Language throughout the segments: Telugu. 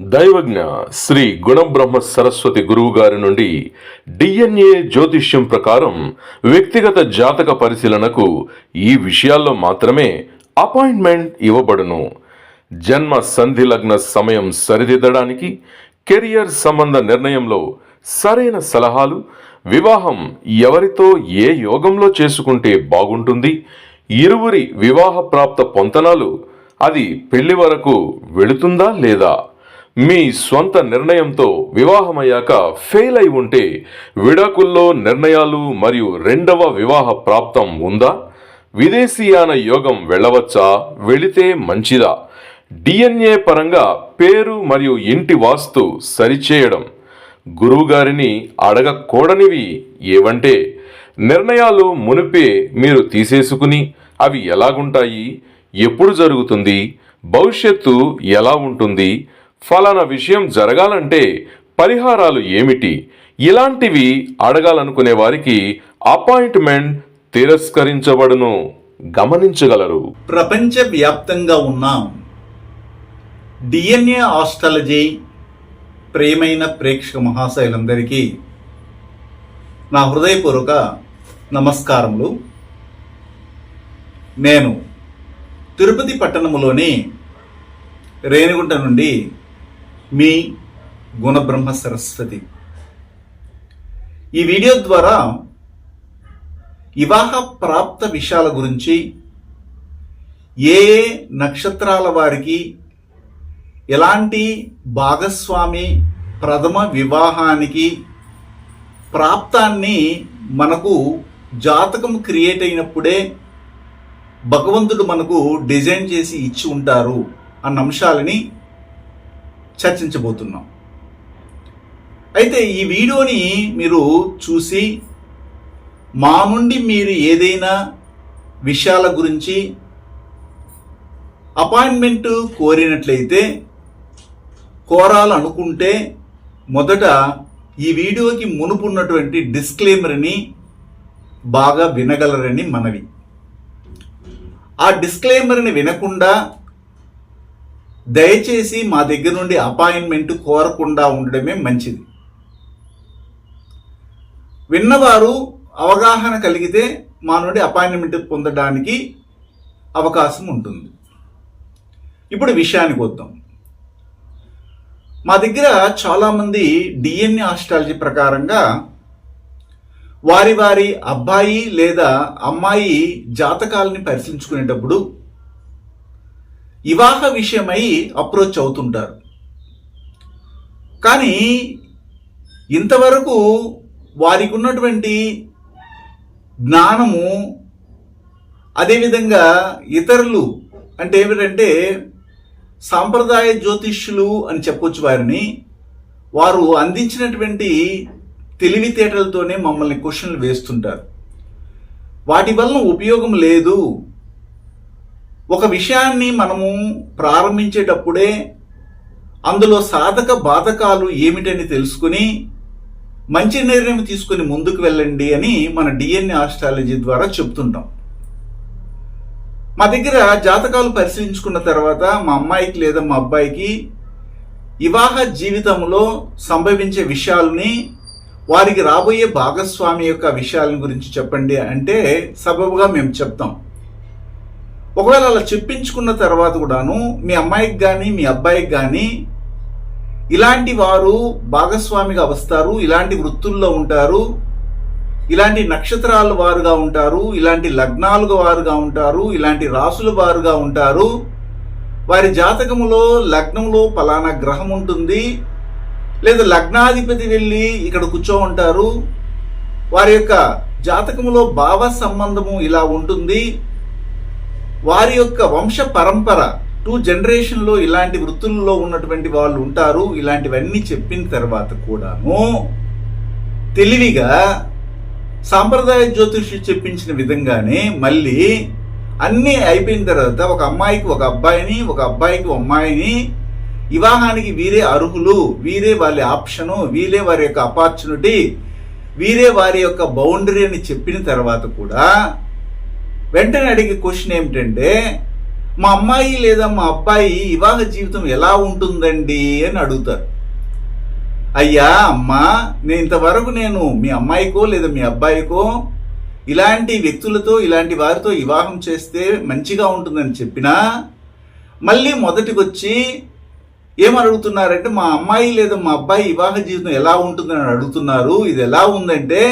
దైవజ్ఞ శ్రీ గుణబ్రహ్మ సరస్వతి గురువు గారి నుండి డిఎన్ఏ జ్యోతిష్యం ప్రకారం వ్యక్తిగత జాతక పరిశీలనకు ఈ విషయాల్లో మాత్రమే అపాయింట్మెంట్ ఇవ్వబడును. జన్మ సంధి లగ్న సమయం సరిదిద్దడానికి కెరియర్ సంబంధ నిర్ణయంలో సరైన సలహాలు వివాహం ఎవరితో ఏ యోగంలో చేసుకుంటే బాగుంటుంది ఇరువురి వివాహ ప్రాప్త పొంతనాలు అది పెళ్ళి వరకు వెళుతుందా లేదా మీ స్వంత నిర్ణయంతో వివాహమయ్యాక ఫెయిల్ అయి ఉంటే విడాకుల్లో నిర్ణయాలు మరియు రెండవ వివాహ ప్రాప్తం ఉందా? విదేశీయాన యోగం వెళ్ళవచ్చా? వెళితే మంచిదా? డిఎన్ఏ పరంగా పేరు మరియు ఇంటి వాస్తు సరిచేయడం. గురువుగారిని అడగకూడనివి ఏవంటే నిర్ణయాలు మునిపే మీరు తీసేసుకుని అవి ఎలాగుంటాయి? ఎప్పుడు జరుగుతుంది? భవిష్యత్తు ఎలా ఉంటుంది? ఫలానా విషయం జరగాలంటే పరిహారాలు ఏమిటి? ఇలాంటివి అడగాలనుకునే వారికి అపాయింట్మెంట్ తిరస్కరించబడును. గమనించగలరు. ప్రపంచ వ్యాప్తంగా ఉన్న. డిఎన్ఏ ఆస్ట్రాలజీ ప్రేమైన ప్రేక్షక మహాశయులందరికీ నా హృదయపూర్వక నమస్కారములు. నేను తిరుపతి పట్టణములోని రేణిగుంట నుండి మీ గుణబ్రహ్మ సరస్వతి. ఈ వీడియో ద్వారా వివాహ ప్రాప్త విషయాల గురించి ఏ ఏ నక్షత్రాల వారికి ఎలాంటి భాగస్వామి ప్రథమ వివాహానికి ప్రాప్తాన్ని మనకు జాతకం క్రియేట్ అయినప్పుడే భగవంతుడు మనకు డిజైన్ చేసి ఇచ్చి ఉంటారు అన్న అంశాలని చర్చించబోతున్నాం. అయితే ఈ వీడియోని మీరు చూసి మా నుండి మీరు ఏదైనా విషయాల గురించి అపాయింట్మెంట్ కోరినట్లయితే కోరాలనుకుంటే మొదట ఈ వీడియోకి మునుపు ఉన్నటువంటి డిస్క్లైమర్ని బాగా వినగలరని మనవి. ఆ డిస్క్లైమర్ని వినకుండా దయచేసి మా దగ్గర నుండి అపాయింట్మెంట్ కోరకుండా ఉండడమే మంచిది. విన్నవారు అవగాహన కలిగితే మా నుండి అపాయింట్మెంట్ పొందడానికి అవకాశం ఉంటుంది. ఇప్పుడు విషయానికి వద్దాం. మా దగ్గర చాలామంది డిఎన్ఏ ఆస్ట్రాలజీ ప్రకారంగా వారి వారి అబ్బాయి లేదా అమ్మాయి జాతకాలని పరిశీలించుకునేటప్పుడు వివాహ విషయమై అప్రోచ్ అవుతుంటారు. కానీ ఇంతవరకు వారికి ఉన్నటువంటి జ్ఞానము అదేవిధంగా ఇతరులు అంటే ఏమిటంటే సాంప్రదాయ జ్యోతిష్యులు అని చెప్పొచ్చు వారిని. వారు అందించినటువంటి తెలివితేటలతోనే మమ్మల్ని క్వశ్చన్లు వేస్తుంటారు. వాటి వలన ఉపయోగం లేదు. ఒక విషయాన్ని మనము ప్రారంభించేటప్పుడే అందులో సాధక బాధకాలు ఏమిటని తెలుసుకుని మంచి నిర్ణయం తీసుకుని ముందుకు వెళ్ళండి అని మన డిఎన్ఏ ఆస్ట్రాలజీ ద్వారా చెప్తుంటాం. మా దగ్గర జాతకాలు పరిశీలించుకున్న తర్వాత మా అమ్మాయికి లేదా మా అబ్బాయికి వివాహ జీవితంలో సంభవించే విషయాలని వారికి రాబోయే భాగస్వామి యొక్క విషయాల గురించి చెప్పండి అంటే సబబుగా మేము చెప్తాం. ఒకవేళ అలా చెప్పించుకున్న తర్వాత కూడాను మీ అమ్మాయికి కానీ మీ అబ్బాయికి కానీ ఇలాంటి వారు భాగస్వామిగా వస్తారు ఇలాంటి వృత్తుల్లో ఉంటారు ఇలాంటి నక్షత్రాల వారుగా ఉంటారు ఇలాంటి లగ్నాలుగా వారుగా ఉంటారు ఇలాంటి రాసుల వారుగా ఉంటారు వారి జాతకములో లగ్నంలో పలానా గ్రహం ఉంటుంది లేదా లగ్నాధిపతి వెళ్ళి ఇక్కడ కూర్చో ఉంటారు వారి యొక్క జాతకములో భావ సంబంధము ఇలా ఉంటుంది వారి యొక్క వంశ పరంపర టూ జనరేషన్లో ఇలాంటి వృత్తుల్లో ఉన్నటువంటి వాళ్ళు ఉంటారు ఇలాంటివన్నీ చెప్పిన తర్వాత కూడాను తెలివిగా సాంప్రదాయ జ్యోతిషి చెప్పించిన విధంగానే మళ్ళీ అన్నీ అయిపోయిన తర్వాత ఒక అమ్మాయికి ఒక అబ్బాయిని ఒక అబ్బాయికి ఒక అమ్మాయిని వివాహానికి వీరే అర్హులు వీరే వాళ్ళ ఆప్షను వీరే వారి యొక్క అపార్చునిటీ వీరే వారి యొక్క బౌండరీ అని చెప్పిన తర్వాత కూడా వెంటనే అడిగే క్వశ్చన్ ఏమిటంటే మా అమ్మాయి లేదా మా అబ్బాయి వివాహ జీవితం ఎలా ఉంటుందండి? అని అడుగుతారు. అయ్యా అమ్మా నేను ఇంతవరకు నేను మీ అమ్మాయికో లేదా మీ అబ్బాయికో ఇలాంటి వ్యక్తులతో ఇలాంటి వారితో వివాహం చేస్తే మంచిగా ఉంటుందని చెప్పినా మళ్ళీ మొదటికి వచ్చి ఏమడుగుతున్నారంటే మా అమ్మాయి లేదా మా అబ్బాయి వివాహ జీవితం ఎలా ఉంటుందని అడుగుతున్నారు. ఇది ఎలా ఉందంటే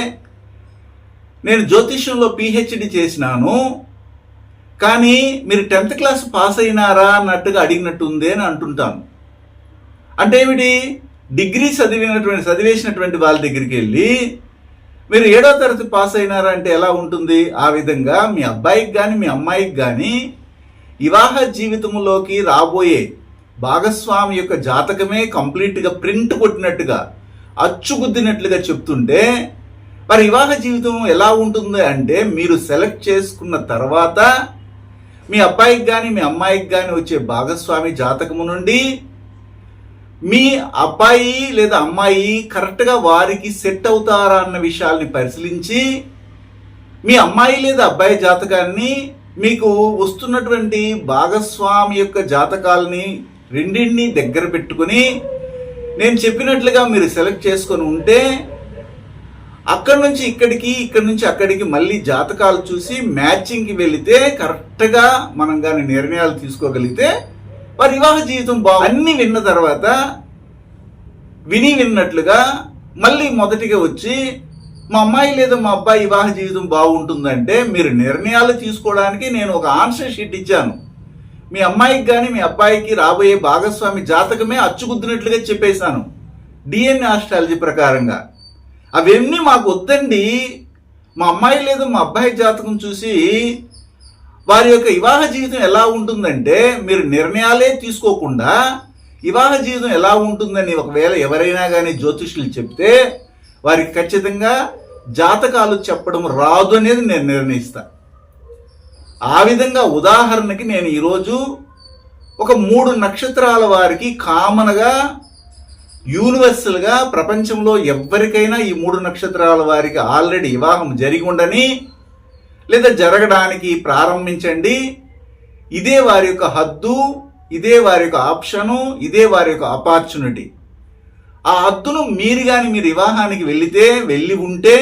నేను జ్యోతిష్యంలో పిహెచ్డి చేసినాను కానీ మీరు టెన్త్ క్లాస్ పాస్ అయినారా అన్నట్టుగా అడిగినట్టుంది అని అంటుంటాను. అంటే ఏమిటి? డిగ్రీ చదివినటువంటి చదివేసినటువంటి వాళ్ళ దగ్గరికి వెళ్ళి మీరు ఏడో తరగతి పాస్ అయినారా అంటే ఎలా ఉంటుంది? ఆ విధంగా మీ అబ్బాయికి కానీ మీ అమ్మాయికి కానీ వివాహ జీవితంలోకి రాబోయే భాగస్వామి యొక్క జాతకమే కంప్లీట్గా ప్రింట్ కొట్టినట్టుగా అచ్చుగుద్దినట్లుగా చెప్తుంటే మరి వివాహ జీవితం ఎలా ఉంటుంది అంటే మీరు సెలెక్ట్ చేసుకున్న తర్వాత మీ అబ్బాయికి కానీ మీ అమ్మాయికి కానీ వచ్చే భాగస్వామి జాతకము నుండి మీ అబ్బాయి లేదా అమ్మాయి కరెక్ట్గా వారికి సెట్ అవుతారా అన్న విషయాల్ని పరిశీలించి మీ అమ్మాయి లేదా అబ్బాయి జాతకాన్ని మీకు వస్తున్నటువంటి భాగస్వామి యొక్క జాతకాలని రెండింటిని దగ్గర పెట్టుకుని నేను చెప్పినట్లుగా మీరు సెలెక్ట్ చేసుకొని ఉంటే అక్కడి నుంచి ఇక్కడికి ఇక్కడి నుంచి అక్కడికి మళ్ళీ జాతకాలు చూసి మ్యాచింగ్కి వెళితే కరెక్ట్గా మనం కానీ నిర్ణయాలు తీసుకోగలిగితే వారి వివాహ జీవితం బాగు అన్ని విన్న తర్వాత విని విన్నట్లుగా మళ్ళీ మొదటిగా వచ్చి మా అమ్మాయి లేదా మా అబ్బాయి వివాహ జీవితం బాగుంటుందంటే మీరు నిర్ణయాలు తీసుకోవడానికి నేను ఒక ఆన్సర్ షీట్ ఇచ్చాను. మీ అమ్మాయికి కానీ మీ అబ్బాయికి రాబోయే భాగస్వామి జాతకమే అచ్చుకుద్దినట్లుగా చెప్పేశాను. డిఎన్ఏ ఆస్ట్రాలజీ ప్రకారంగా. అవన్నీ మాకు వద్దండి. మా అమ్మాయి లేదు మా అబ్బాయి జాతకం చూసి వారి యొక్క వివాహ జీవితం ఎలా ఉంటుందంటే మీరు నిర్ణయాలే తీసుకోకుండా వివాహ జీవితం ఎలా ఉంటుందని ఒకవేళ ఎవరైనా కానీ జ్యోతిష్యులు చెప్తే వారికి ఖచ్చితంగా జాతకాలు చెప్పడం రాదు అనేది నేను నిర్ణయిస్తా. ఆ విధంగా ఉదాహరణకి నేను ఈరోజు ఒక మూడు నక్షత్రాల వారికి కామన్గా యూనివర్సల్గా ప్రపంచంలో ఎవరికైనా ఈ మూడు నక్షత్రాల వారికి ఆల్రెడీ వివాహం జరిగి ఉండని లేదా జరగడానికి ప్రారంభించండి. ఇదే వారి యొక్క హద్దు ఇదే వారి యొక్క ఆప్షను ఇదే వారి యొక్క ఆపర్చునిటీ ఆ హద్దును మీరు కానీ మీరు వివాహానికి వెళితే వెళ్ళి ఉంటే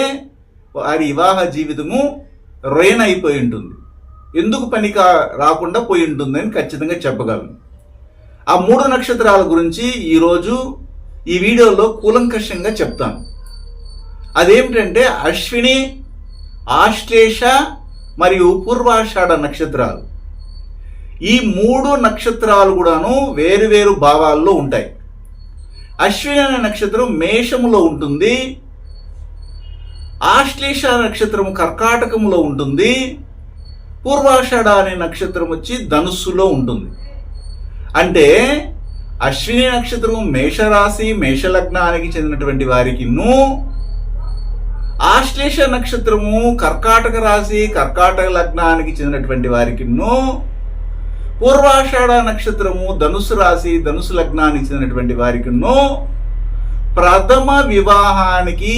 వారి వివాహ జీవితము రోయన్ అయిపోయి ఉంటుంది. ఎందుకు పని రాకుండా పోయి ఉంటుందని ఖచ్చితంగా చెప్పగలను. ఆ మూడు నక్షత్రాల గురించి ఈరోజు ఈ వీడియోలో కూలంకషంగా చెప్తాను. అదేమిటంటే అశ్విని ఆశ్లేష మరియు పూర్వాషాఢ నక్షత్రాలు. ఈ మూడు నక్షత్రాలు కూడాను వేరు వేరు భావాల్లో ఉంటాయి. అశ్విని అనే నక్షత్రం మేషములో ఉంటుంది. ఆశ్లేష నక్షత్రం కర్కాటకంలో ఉంటుంది. పూర్వాషాఢ అనే నక్షత్రం వచ్చి ధనుస్సులో ఉంటుంది. అంటే అశ్విని నక్షత్రం మేషరాశి మేషలగ్నానికి చెందినటువంటి వారికిను ఆశ్లేష నక్షత్రము కర్కాటక రాశి కర్కాటక లగ్నానికి చెందినటువంటి వారికిను పూర్వాషాఢ నక్షత్రము ధనుసు రాశి ధనుసు లగ్నానికి చెందినటువంటి వారికిను ప్రథమ వివాహానికి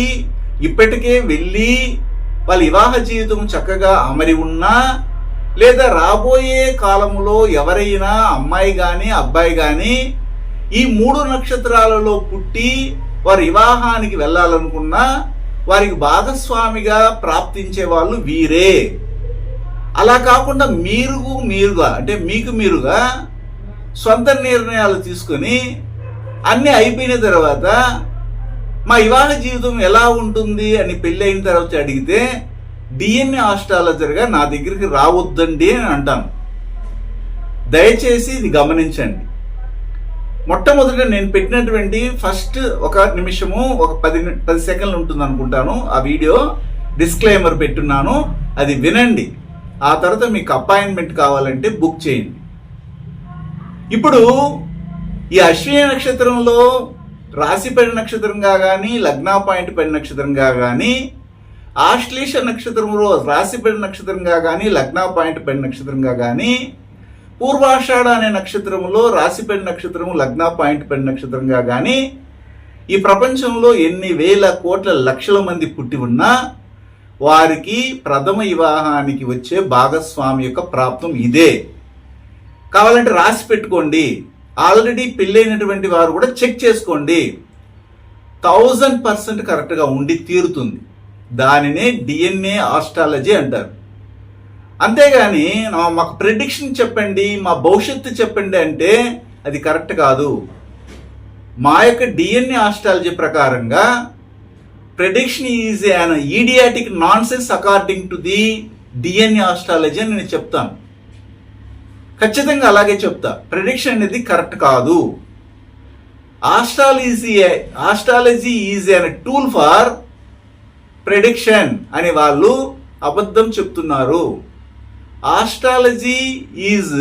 ఇప్పటికే వెళ్ళి వాళ్ళ వివాహ జీవితం చక్కగా అమరి ఉన్నా లేదా రాబోయే కాలంలో ఎవరైనా అమ్మాయి కానీ అబ్బాయి కానీ ఈ మూడు నక్షత్రాలలో పుట్టి వారి వివాహానికి వెళ్ళాలనుకున్నా వారికి భాగస్వామిగా ప్రాప్తించే వాళ్ళు వీరే. అలా కాకుండా మీరు మీరుగా అంటే మీకు మీరుగా సొంత నిర్ణయాలు తీసుకొని అన్నీ అయిపోయిన తర్వాత మా వివాహ జీవితం ఎలా ఉంటుంది అని పెళ్ళి అయిన తర్వాత అడిగితే డిఎన్ఏ ఆస్ట్రాలజర్గా నా దగ్గరికి రావద్దండి అని అంటాను. దయచేసి ఇది గమనించండి. మొట్టమొదట నేను పెట్టినటువంటి ఫస్ట్ ఒక నిమిషము ఒక పది పది సెకండ్లు ఉంటుంది అనుకుంటాను ఆ వీడియో డిస్క్లైమర్ పెట్టున్నాను. అది వినండి. ఆ తర్వాత మీకు అపాయింట్మెంట్ కావాలంటే బుక్ చేయండి. ఇప్పుడు ఈ అశ్విని నక్షత్రంలో రాశి నక్షత్రంగా కానీ లగ్నా పాయింట్ పడిన నక్షత్రంగా కానీ ఆశ్లేష నక్షత్రంలో రాశి పడిన నక్షత్రంగా కానీ లగ్నా పాయింట్ పడిన నక్షత్రంగా కానీ పూర్వాషాఢ అనే నక్షత్రంలో రాశి నక్షత్రం నక్షత్రము పాయింట్ పడిన నక్షత్రంగా కానీ ఈ ప్రపంచంలో ఎన్ని వేల కోట్ల లక్షల మంది పుట్టి ఉన్నా వారికి ప్రథమ వివాహానికి వచ్చే భాగస్వామి యొక్క ప్రాప్తం ఇదే. కావాలంటే రాసి పెట్టుకోండి. ఆల్రెడీ పెళ్ళైనటువంటి వారు కూడా చెక్ చేసుకోండి. థౌజండ్ పర్సెంట్ కరెక్ట్గా ఉండి తీరుతుంది. దానినే డిఎన్ఏ ఆస్ట్రాలజీ అంటారు. అంతేగాని మాకు ప్రిడిక్షన్ చెప్పండి మా భవిష్యత్తు చెప్పండి అంటే అది కరెక్ట్ కాదు. మా యొక్క డిఎన్ఏ ఆస్ట్రాలజీ ప్రకారంగా prediction is an idiotic nonsense according to the DNA astrology అని నేను చెప్తాను. ఖచ్చితంగా అలాగే చెప్తా. ప్రెడిక్షన్ అనేది కరెక్ట్ కాదు. Astrology astrology is an tool for prediction అని వాళ్ళు అబద్ధం చెప్తున్నారు. Astrology is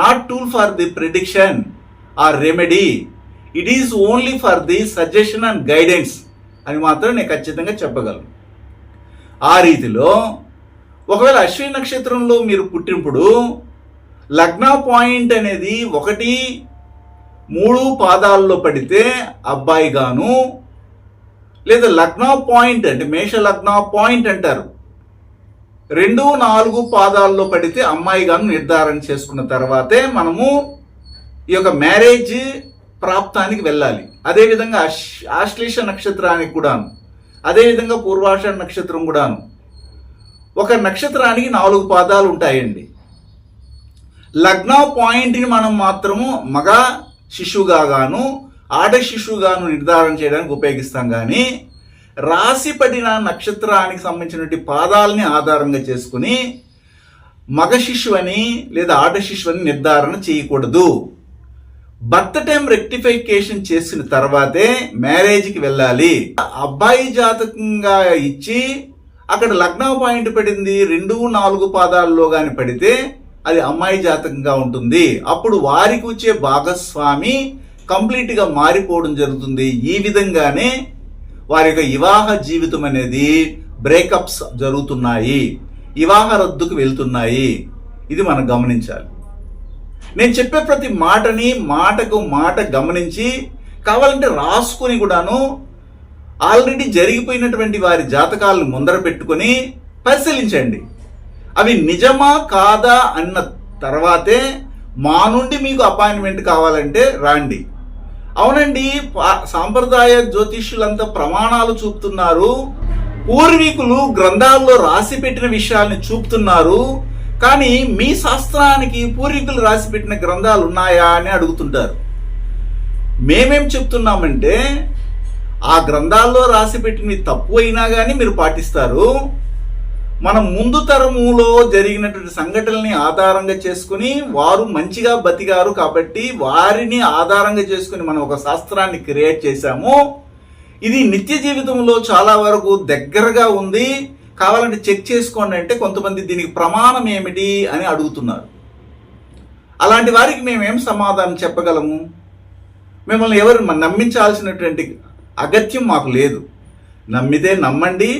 not tool for the prediction or remedy it is only for the suggestion and guidance అని మాత్రం నేను ఖచ్చితంగా చెప్పగలను. ఆ రీతిలో ఒకవేళ అశ్విని నక్షత్రంలో మీరు పుట్టినప్పుడు లగ్న పాయింట్ అనేది ఒకటి మూడు పాదాల్లో పడితే అబ్బాయి గాను లేదా లగ్న పాయింట్ అంటే మేష లగ్న పాయింట్ అంటారు. రెండు నాలుగు పాదాల్లో పడితే అమ్మాయి గాను నిర్ధారణ చేసుకున్న తర్వాతే మనము ఈ యొక్క మ్యారేజ్ ప్రాప్తానికి వెళ్ళాలి. అదేవిధంగా ఆశ్లేష నక్షత్రానికి కూడాను. అదేవిధంగా పూర్వాష నక్షత్రం కూడాను. ఒక నక్షత్రానికి నాలుగు పాదాలు ఉంటాయండి. లగ్న పాయింట్ని మనం మాత్రము మగ శిశువుగా గాను ఆడ శిశువుగాను నిర్ధారణ చేయడానికి ఉపయోగిస్తాం కానీ రాశి పడిన నక్షత్రానికి సంబంధించినటువంటి పాదాలని ఆధారంగా చేసుకుని మగ శిశువని లేదా ఆట శిశువు అని నిర్ధారణ చేయకూడదు. బర్త్ టైం రెక్టిఫికేషన్ చేసిన తర్వాతే మ్యారేజ్కి వెళ్ళాలి. అబ్బాయి జాతకంగా ఇచ్చి అక్కడ లగ్న పాయింట్ పడింది రెండు నాలుగు పాదాల్లో కానీ పడితే అది అమ్మాయి జాతకంగా ఉంటుంది. అప్పుడు వారికి వచ్చే భాగస్వామి కంప్లీట్గా మారిపోవడం జరుగుతుంది. ఈ విధంగానే వారి యొక్క వివాహ జీవితం అనేది బ్రేకప్స్ జరుగుతున్నాయి. వివాహ రద్దుకు వెళ్తున్నాయి. ఇది మనం గమనించాలి. నేను చెప్పే ప్రతి మాటని మాటకు మాట గమనించి కావాలంటే రాసుకొని కూడాను ఆల్రెడీ జరిగిపోయినటువంటి వారి జాతకాలను ముందర పెట్టుకొని పరిశీలించండి. అవి నిజమా కాదా అన్న తర్వాతే మా నుండి మీకు అపాయింట్మెంట్ కావాలంటే రాండి. అవునండి పా- సాంప్రదాయ జ్యోతిష్యులంతా ప్రమాణాలు చూపుతున్నారు. పూర్వీకులు గ్రంథాల్లో రాసి పెట్టిన విషయాల్ని చూపుతున్నారు. కానీ మీ శాస్త్రానికి పూర్వీకులు రాసి పెట్టిన గ్రంథాలు ఉన్నాయా అని అడుగుతుంటారు. మేమేం చెప్తున్నామంటే ఆ గ్రంథాల్లో రాసి పెట్టినవి తప్పు అయినా కానీ మీరు పాటిస్తారు. మనం ముందు తరములో జరిగినటువంటి సంఘటనల్ని ఆధారంగా చేసుకుని వారు మంచిగా బతికారు కాబట్టి వారిని ఆధారంగా చేసుకుని మనం ఒక శాస్త్రాన్ని క్రియేట్ చేశాము. ఇది నిత్య జీవితంలో చాలా వరకు దగ్గరగా ఉంది. కావాలంటే చెక్ చేసుకోండి అంటే కొంతమంది దీనికి ప్రమాణం ఏమిటి అని అడుగుతున్నారు. అలాంటి వారికి మేమేం సమాధానం చెప్పగలము? మిమ్మల్ని ఎవరు నమ్మించాల్సినటువంటి అగత్యం మాకు లేదు. నమ్మితే నమ్మండి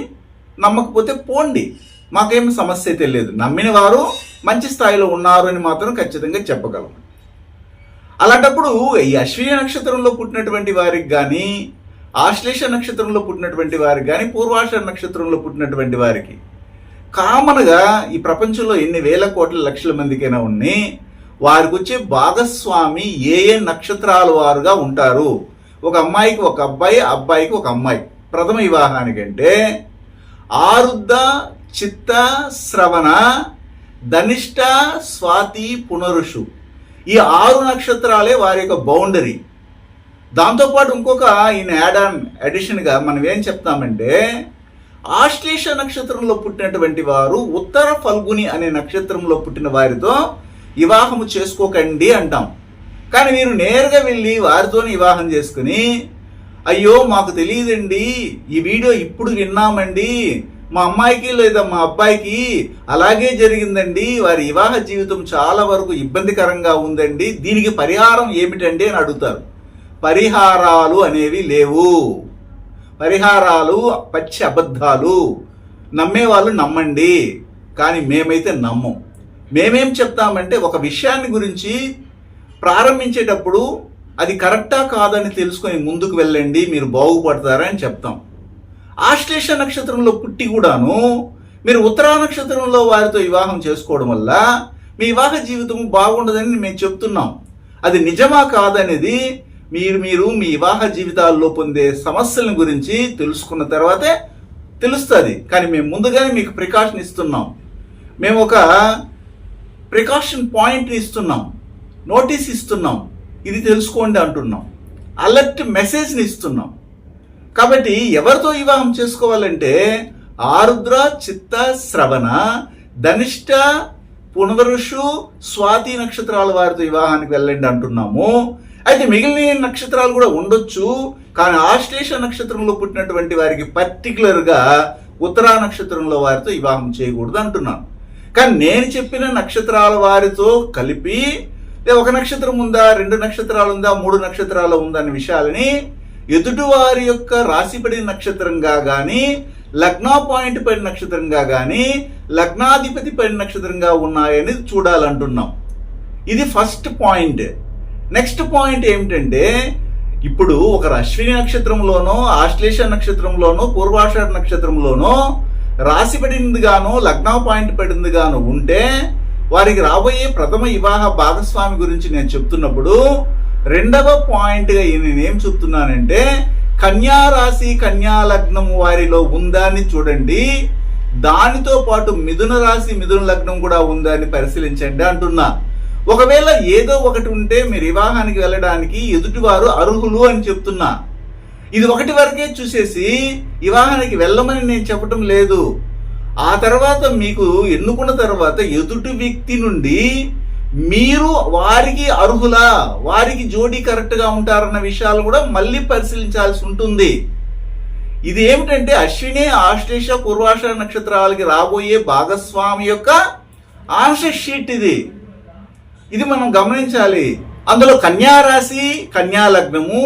నమ్మకపోతే పోండి. మాకేం సమస్య అయితే లేదు నమ్మిన వారు మంచి స్థాయిలో ఉన్నారు అని మాత్రం ఖచ్చితంగా చెప్పగలం. అలాంటప్పుడు ఈ అశ్విని నక్షత్రంలో పుట్టినటువంటి వారికి కానీ ఆశ్లేష నక్షత్రంలో పుట్టినటువంటి వారికి కానీ పూర్వాష నక్షత్రంలో పుట్టినటువంటి వారికి కామన్గా ఈ ప్రపంచంలో ఎన్ని వేల కోట్ల లక్షల మందికైనా ఉన్ని వారికి వచ్చే భాగస్వామి ఏ ఏ నక్షత్రాల వారుగా ఉంటారు? ఒక అమ్మాయికి ఒక అబ్బాయి అబ్బాయికి ఒక అమ్మాయి. ప్రథమ వివాహానికంటే ఆరుద్ద చిత్త శ్రవణ ధనిష్ట స్వాతి పునరుషు. ఈ ఆరు నక్షత్రాలే వారి యొక్క బౌండరీ. దాంతోపాటు ఇంకొక ఈయన యాడ్ ఆన్ అడిషన్గా మనం ఏం చెప్తామంటే ఆశ్లేష నక్షత్రంలో పుట్టినటువంటి వారు ఉత్తర ఫల్గుని అనే నక్షత్రంలో పుట్టిన వారితో వివాహము చేసుకోకండి అంటాం. కానీ మీరు నేరుగా వెళ్ళి వారితో వివాహం చేసుకుని అయ్యో మాకు తెలియదండి ఈ వీడియో ఇప్పుడు విన్నామండి మా అమ్మాయికి లేదా మా అబ్బాయికి అలాగే జరిగిందండి. వారి వివాహ జీవితం చాలా వరకు ఇబ్బందికరంగా ఉందండి. దీనికి పరిహారం ఏమిటండి అని అడుగుతారు. పరిహారాలు అనేవి లేవు. పరిహారాలు పచ్చి అబద్ధాలు. నమ్మేవాళ్ళు నమ్మండి. కానీ మేమైతే నమ్మం. మేమేం చెప్తామంటే ఒక విషయాన్ని గురించి ప్రారంభించేటప్పుడు అది కరెక్టా కాదని తెలుసుకొని ముందుకు వెళ్ళండి. మీరు బాగుపడతారని చెప్తాం. ఆశ్లేష నక్షత్రంలో పుట్టి కూడాను మీరు ఉత్తరా నక్షత్రంలో వారితో వివాహం చేసుకోవడం వల్ల మీ వివాహ జీవితం బాగుండదని మేము చెప్తున్నాం. అది నిజమా కాదనేది మీరు మీరు మీ వివాహ జీవితాల్లో పొందే సమస్యల గురించి తెలుసుకున్న తర్వాతే తెలుస్తుంది. కానీ మేము ముందుగానే మీకు ప్రికాషన్ ఇస్తున్నాం. మేము ఒక ప్రికాషన్ పాయింట్ ఇస్తున్నాం. నోటీస్ ఇస్తున్నాం. ఇది తెలుసుకోండి అంటున్నాం. అలర్ట్ మెసేజ్ని ఇస్తున్నాం. కాబట్టి ఎవరితో వివాహం చేసుకోవాలంటే ఆరుద్ర చిత్త శ్రవణ ధనిష్ట పునరుషు స్వాతి నక్షత్రాల వారితో వివాహానికి వెళ్ళండి అంటున్నాము. అయితే మిగిలిన నక్షత్రాలు కూడా ఉండొచ్చు కానీ ఆశ్లేష నక్షత్రంలో పుట్టినటువంటి వారికి పర్టికులర్గా ఉత్తరా నక్షత్రంలో వారితో వివాహం చేయకూడదు అంటున్నాను. కానీ నేను చెప్పిన నక్షత్రాల వారితో కలిపి ఒక నక్షత్రం ఉందా రెండు నక్షత్రాలు ఉందా మూడు నక్షత్రాలు ఉందా అనే విషయాలని ఎదుటివారి యొక్క రాశిపడిన నక్షత్రంగా కానీ లగ్నా పాయింట్ పడిన నక్షత్రంగా కానీ లగ్నాధిపతి పడిన నక్షత్రంగా ఉన్నాయని చూడాలంటున్నాం. ఇది ఫస్ట్ పాయింట్. నెక్స్ట్ పాయింట్ ఏమిటంటే ఇప్పుడు ఒక అశ్విని నక్షత్రంలోనో ఆశ్లేష నక్షత్రంలోనో పూర్వాషాఢ నక్షత్రంలోనో రాశి పడింది గాను లగ్న పాయింట్ పడింది గాను ఉంటే వారికి రాబోయే ప్రథమ వివాహ భాగస్వామి గురించి నేను చెప్తున్నప్పుడు రెండవ పాయింట్గా నేనేం చెప్తున్నానంటే కన్యా రాశి కన్యా లగ్నం వారిలో ఉందా అని చూడండి. దానితో పాటు మిథున రాశి మిథున లగ్నం కూడా ఉందా అని పరిశీలించండి అంటున్నా. ఒకవేళ ఏదో ఒకటి ఉంటే మీరు వివాహానికి వెళ్ళడానికి ఎదుటివారు అర్హులు అని చెప్తున్నా. ఇది ఒకటి వరకే చూసేసి వివాహానికి వెళ్ళమని నేను చెప్పటం లేదు. ఆ తర్వాత మీకు ఎన్నుకున్న తర్వాత ఎదుటి వ్యక్తి నుండి మీరు వారికి అర్హులా? వారికి జోడీ కరెక్ట్గా ఉంటారన్న విషయాలు కూడా మళ్ళీ పరిశీలించాల్సి ఉంటుంది. ఇది ఏమిటంటే అశ్విని ఆశ్లేష పూర్వాష నక్షత్రాలకి రాబోయే భాగస్వామి యొక్క ఆన్సర్ షీట్ ఇది. ఇది మనం గమనించాలి. అందులో కన్యా రాశి కన్యా లగ్నము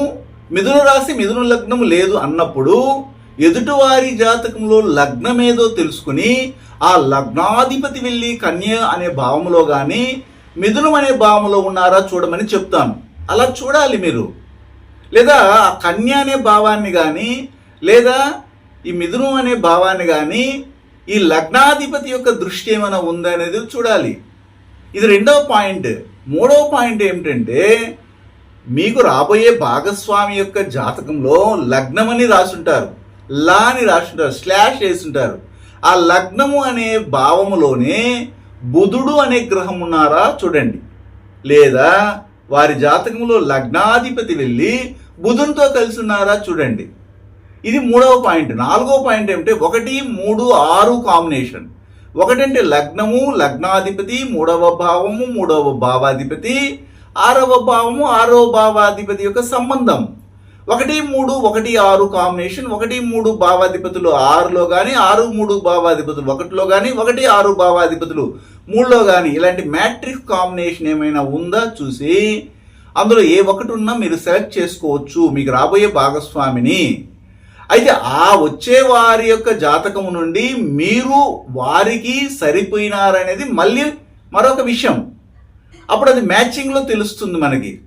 మిథున రాశి మిథున లగ్నము లేదు అన్నప్పుడు ఎదుటివారి జాతకంలో లగ్నమేదో తెలుసుకుని ఆ లగ్నాధిపతి వెళ్ళి కన్య అనే భావంలో కానీ మిథునం అనే భావంలో ఉన్నారా చూడమని చెప్తాను. అలా చూడాలి మీరు. లేదా ఆ కన్య అనే భావాన్ని కానీ లేదా ఈ మిథునం అనే భావాన్ని కానీ ఈ లగ్నాధిపతి యొక్క దృష్టి ఏమైనా ఉందా అనేది చూడాలి. ఇది రెండవ పాయింట్. మూడవ పాయింట్ ఏమిటంటే మీకు రాబోయే భాగస్వామి యొక్క జాతకంలో లగ్నం అని రాసుంటారు. లా అని రాసుంటారు. స్లాష్ వేసుంటారు. ఆ లగ్నము అనే భావములోనే బుధుడు అనే గ్రహం ఉన్నారా చూడండి. లేదా వారి జాతకంలో లగ్నాధిపతి వెళ్ళి బుధునితో కలిసి ఉన్నారా చూడండి. ఇది మూడవ పాయింట్. నాలుగవ పాయింట్ ఏమిటంటే ఒకటి మూడు ఆరు కాంబినేషన్. ఒకటంటే లగ్నము లగ్నాధిపతి మూడవ భావము మూడవ భావాధిపతి ఆరవ భావము ఆరవ భావాధిపతి యొక్క సంబంధం. ఒకటి మూడు ఒకటి ఆరు కాంబినేషన్. ఒకటి మూడు భావాధిపతులు ఆరులో కానీ ఆరు మూడు భావాధిపతులు ఒకటిలో కానీ ఒకటి ఆరు భావాధిపతులు మూడులో కానీ ఇలాంటి మ్యాట్రిక్ కాంబినేషన్ ఏమైనా ఉందా చూసి అందులో ఏ ఒకటి ఉన్నా మీరు సెలెక్ట్ చేసుకోవచ్చు మీకు రాబోయే భాగస్వామిని. అయితే ఆ వచ్చే వారి యొక్క జాతకము నుండి మీరు వారికి సరిపోయినారనేది మళ్ళీ మరొక విషయం. అప్పుడు అది మ్యాచింగ్లో తెలుస్తుంది మనకి.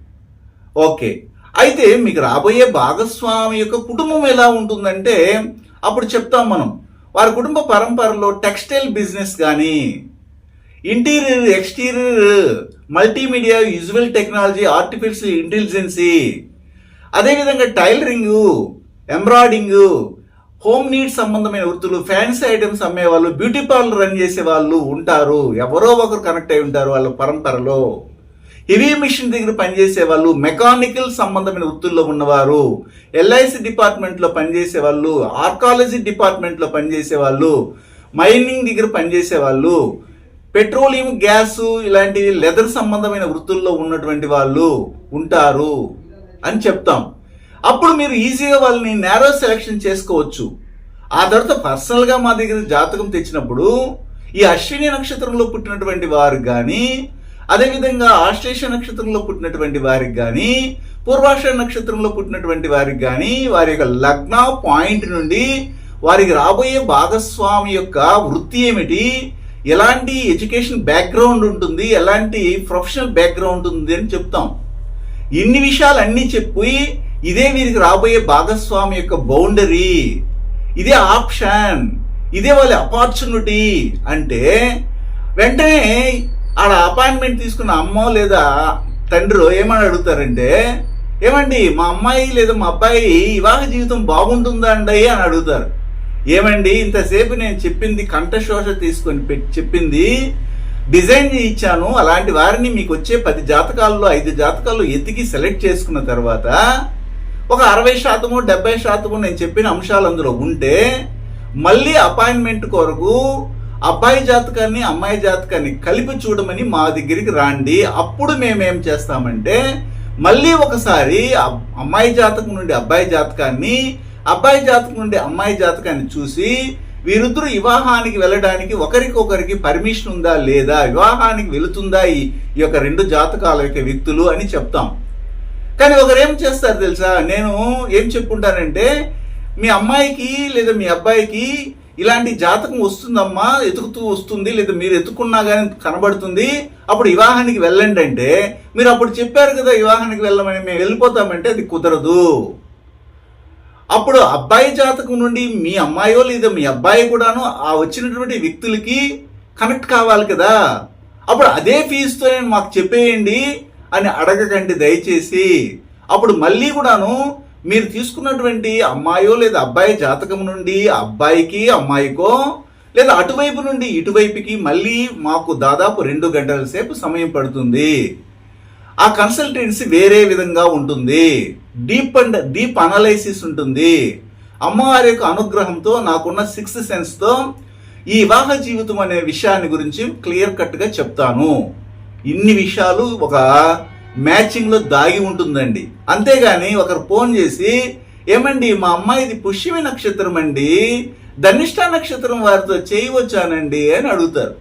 ఓకే. అయితే మీకు రాబోయే భాగస్వామి యొక్క కుటుంబం ఎలా ఉంటుందంటే అప్పుడు చెప్తాం మనం. వారి కుటుంబ పరంపరలో టెక్స్టైల్ బిజినెస్ కానీ interior exterior multimedia visual technology artificial intelligence అదేవిధంగా టైలరింగు ఎంబ్రాయిడింగ్ హోమ్ నీడ్స్ సంబంధమైన వృత్తులు ఫ్యాన్సీ ఐటమ్స్ అమ్మేవాళ్ళు బ్యూటీ పార్లర్ రన్ చేసే వాళ్ళు ఉంటారు. ఎవరో ఒకరు కనెక్ట్ అయి ఉంటారు వాళ్ళ పరంపరలో. హెవీ మిషన్ దగ్గర పనిచేసే వాళ్ళు మెకానికల్ సంబంధమైన వృత్తుల్లో ఉన్నవారు ఎల్ఐసి డిపార్ట్మెంట్లో పనిచేసే వాళ్ళు ఆర్కాలజీ డిపార్ట్మెంట్లో పనిచేసే వాళ్ళు మైనింగ్ దగ్గర పనిచేసే వాళ్ళు పెట్రోలియం గ్యాస్ ఇలాంటి లెదర్ సంబంధమైన వృత్తుల్లో ఉన్నటువంటి వాళ్ళు ఉంటారు అని చెప్తాం. అప్పుడు మీరు ఈజీగా వాళ్ళని నేరో సెలెక్షన్ చేసుకోవచ్చు. ఆ తర్వాత పర్సనల్గా మా దగ్గర జాతకం తెచ్చినప్పుడు ఈ అశ్విని నక్షత్రంలో పుట్టినటువంటి వారికి కానీ అదేవిధంగా ఆశ్లేష నక్షత్రంలో పుట్టినటువంటి వారికి కానీ పూర్వాష నక్షత్రంలో పుట్టినటువంటి వారికి కానీ వారి యొక్క లగ్న పాయింట్ నుండి వారికి రాబోయే భాగస్వామి యొక్క వృత్తి ఏమిటి ఎలాంటి ఎడ్యుకేషన్ బ్యాక్గ్రౌండ్ ఉంటుంది ఎలాంటి ప్రొఫెషనల్ బ్యాక్గ్రౌండ్ ఉంది అని చెప్తాం. ఇన్ని విషయాలు అన్నీ చెప్పి ఇదే వీరికి రాబోయే భాగస్వామి యొక్క బౌండరీ. ఇదే ఆప్షన్. ఇదే వాళ్ళ అపార్చునిటీ అంటే వెంటనే ఆడ అపాయింట్మెంట్ తీసుకున్న అమ్మో లేదా తండ్రి ఏమని అడుగుతారంటే ఏమండి మా అమ్మాయి లేదా మా అబ్బాయి వివాహ జీవితం బాగుంటుందా అండి? అని అడుగుతారు. ఏమండి ఇంతసేపు నేను చెప్పింది కంఠశోష తీసుకొని పెట్టి చెప్పింది డిజైన్ ఇచ్చాను. అలాంటి వారిని మీకు వచ్చే పది జాతకాల్లో ఐదు జాతకాల్లో ఎతికి సెలెక్ట్ చేసుకున్న తర్వాత ఒక అరవై శాతము డెబ్బై శాతము నేను చెప్పిన అంశాలు అందులో ఉంటే మళ్ళీ అపాయింట్మెంట్ కొరకు అబ్బాయి జాతకాన్ని అమ్మాయి జాతకాన్ని కలిపి చూడమని మా దగ్గరికి రాండి. అప్పుడు మేమేం చేస్తామంటే మళ్ళీ ఒకసారి అమ్మాయి జాతకం నుండి అబ్బాయి జాతకాన్ని అబ్బాయి జాతకం నుండి అమ్మాయి జాతకాన్ని చూసి వీరిద్దరు వివాహానికి వెళ్ళడానికి ఒకరికొకరికి పర్మిషన్ ఉందా లేదా? వివాహానికి వెళుతుందా ఈ యొక్క రెండు జాతకాల యొక్క వ్యక్తులు అని చెప్తాం. కానీ ఒకరు ఏం చేస్తారు తెలుసా? నేను ఏం చెప్పుకుంటానంటే మీ అమ్మాయికి లేదా మీ అబ్బాయికి ఇలాంటి జాతకం వస్తుందమ్మా ఎతుకుతూ వస్తుంది లేదా మీరు ఎత్తుకున్నా కానీ కనబడుతుంది అప్పుడు వివాహానికి వెళ్ళండి అంటే మీరు అప్పుడు చెప్పారు కదా వివాహానికి వెళ్ళమని మేము వెళ్ళిపోతామంటే అది కుదరదు. అప్పుడు అబ్బాయి జాతకం నుండి మీ అమ్మాయో లేదా మీ అబ్బాయి కూడాను ఆ వచ్చినటువంటి వ్యక్తులకి కనెక్ట్ కావాలి కదా. అప్పుడు అదే ఫీజుతో నేను మాకు చెప్పేయండి అని అడగకండి దయచేసి. అప్పుడు మళ్ళీ కూడాను మీరు తీసుకున్నటువంటి అమ్మాయో లేదా అబ్బాయి జాతకం నుండి అబ్బాయికి అమ్మాయికో లేదా అటువైపు నుండి ఇటువైపుకి మళ్ళీ మాకు దాదాపు రెండు గంటల సేపు సమయం పడుతుంది. ఆ కన్సల్టెన్సీ వేరే విధంగా ఉంటుంది. డీప్ అండ్ డీప్ అనలైసిస్ ఉంటుంది. అమ్మవారి యొక్క అనుగ్రహంతో నాకున్న సిక్స్త్ సెన్స్తో ఈ వివాహ జీవితం అనే విషయాన్ని గురించి క్లియర్ కట్గా చెప్తాను. ఇన్ని విషయాలు ఒక మ్యాచింగ్లో దాగి ఉంటుందండి. అంతేగాని ఒకరు ఫోన్ చేసి ఏమండి మా అమ్మాయిది పుష్యమి నక్షత్రం అండి. ధనిష్ట నక్షత్రం వారితో చేయవచ్చానండి అని అడుగుతారు.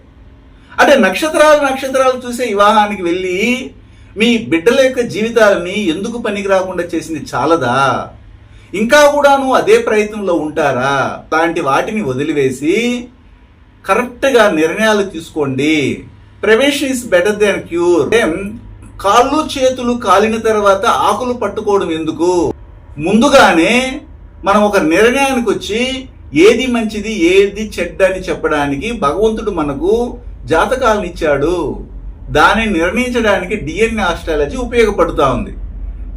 అంటే నక్షత్రాలు నక్షత్రాలు చూసే వివాహానికి వెళ్ళి మీ బిడ్డల యొక్క జీవితాలని ఎందుకు పనికి రాకుండా చేసింది చాలదా? ఇంకా కూడాను అదే ప్రయత్నంలో ఉంటారా? అలాంటి వాటిని వదిలివేసి కరెక్ట్గా నిర్ణయాలు తీసుకోండి. Prevention is better then cure. కాళ్ళు చేతులు కాలిన తర్వాత ఆకులు పట్టుకోవడం ఎందుకు? ముందుగానే మనం ఒక నిర్ణయానికి వచ్చి ఏది మంచిది ఏది చెడ్డ అని చెప్పడానికి భగవంతుడు మనకు జాతకాలను ఇచ్చాడు. దానిని నిర్ణయించడానికి డిఎన్ఏ ఆస్ట్రాలజీ ఉపయోగపడుతూ ఉంది.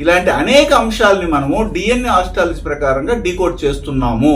ఇలాంటి అనేక అంశాలని మనము డిఎన్ఏ ఆస్ట్రాలజీ ప్రకారంగా డీకోడ్ చేస్తున్నాము.